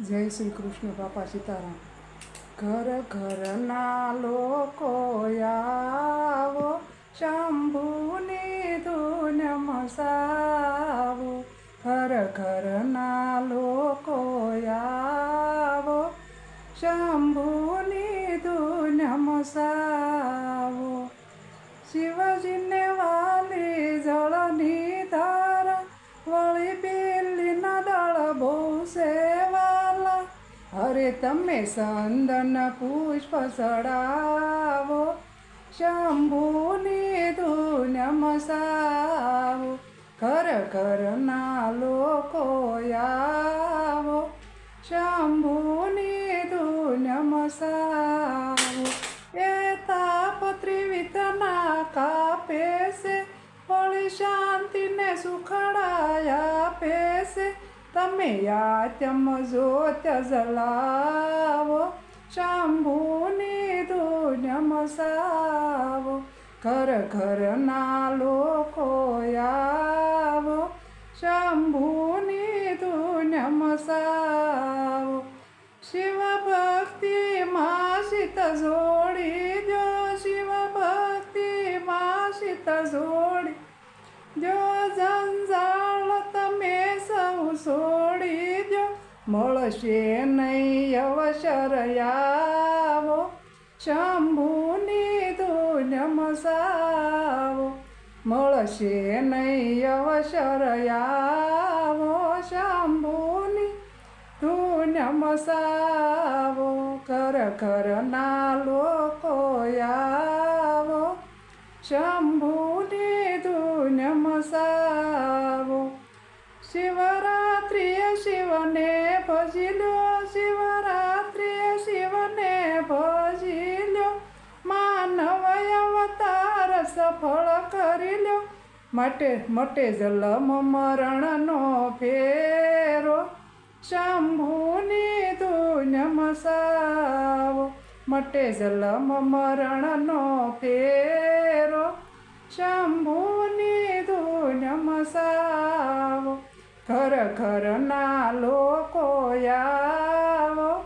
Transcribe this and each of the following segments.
જય શ્રી કૃષ્ણ, બાપા સીતારામ. ઘર ઘરના લોકો આવો, શંભુની ધૂન મસાવો. ઘર ઘરના લોકો આવો, શંભુની ધૂન મસાવો. શિવજીને અરે તમે સંદન પુષ્પ સડાવો, શંભુની ધૂન મસાવો, ઘર ઘરના લોકો આવો, શંભુની ધૂન મસાવો. એ તાપત્રી વિતના કાપે છે, વળી શાંતિને સુખડાયા પેશે તમે યાત્યમ જોત જલાવો શંભુની ધૂન મસાવો ઘર ઘરના લોકો આવો શંભુની ધૂન મસાવો શિવ ભક્તિ માં શીત જોડી દો શિવ ભક્તિ માં શીત જોડી મળશે નહીં અવસર આવો. શંભુની ધૂન મસાવો. મળશે નહીં અવસર આવો. શંભુની ધૂન મસાવો. ઘર ઘરના લોકો આવો. શંભુની શિવને ભજી લો શિવરાત્રિએ શિવને ભજી લો માનવ અવતાર સફળ કરી લો માટે મટે જલમ મરણનો ફેરો. શંભુની ધૂન મસાવો. મટે જલમ મરણનો ફેરો. શંભુની ધૂન મસાવો ઘર ઘરના લોકો આવો,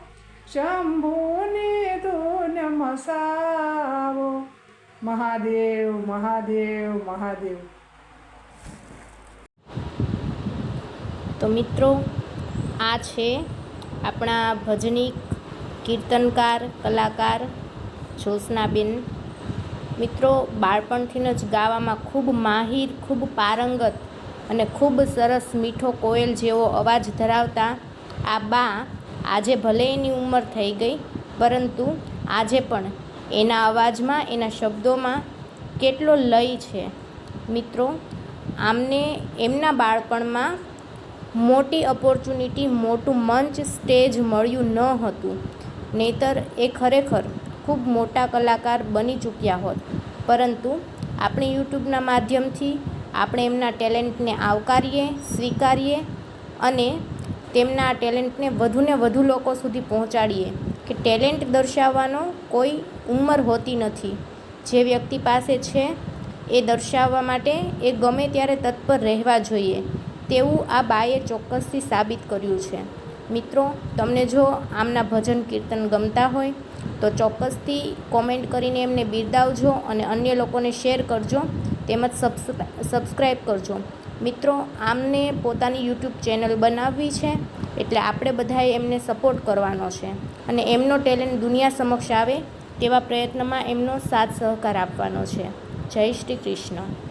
શંભુની ધૂન મસાવો. મહાદેવ મહાદેવ મહાદેવ. તો મિત્રો, આ છે આપણા ભજનિક કીર્તનકાર, કલાકાર જ્યોત્સનાબેન. મિત્રો બાળપણથી જ ગાવામાં ખૂબ માહિર, ખૂબ પારંગત અને ખૂબ સરસ મીઠો કોયલ જેવો અવાજ ધરાવતા આ બા આજે ભલે એની ઉંમર થઈ ગઈ, પરંતુ આજે પણ એના અવાજમાં, એના શબ્દોમાં કેટલો લય છે. મિત્રો, આમને એમના બાળપણમાં મોટી ઓપોર્ચ્યુનિટી મોટું મંચ સ્ટેજ મળ્યું ન હતું. નહીતર એ ખરેખર ખૂબ મોટા કલાકાર બની ચૂક્યા હોત. પરંતુ આપણી યુટ્યુબના માધ્યમથી આપણે એમના ટેલેન્ટને આવકારીએ, સ્વીકારીએ અને તેમના ટેલેન્ટને વધુને વધુ લોકો સુધી પહોંચાડીએ કે ટેલેન્ટ દર્શાવવાનો કોઈ ઉંમર હોતી નથી. જે વ્યક્તિ પાસે છે એ દર્શાવવા માટે એ ગમે ત્યારે તત્પર રહેવા જોઈએ. તેવું આ બાએ ચોક્કસથી સાબિત કર્યું છે. મિત્રો, તમને જો આમના ભજન કીર્તન ગમતા હોય, તો ચોક્કસથી કોમેન્ટ કરીને એમને બિરદાવજો અને અન્ય લોકોને શેર કરજો. તેમજ સબસ્ક્રાઈબ કરજો. મિત્રો, આમને પોતાની યુટ્યુબ ચેનલ બનાવવી છે, એટલે આપણે બધાએ એમને સપોર્ટ કરવાનો છે. અને એમનો ટેલેન્ટ દુનિયા સમક્ષ આવે, તેવા પ્રયત્નમાં એમનો સાથ સહકાર આપવાનો છે. જય શ્રી કૃષ્ણ.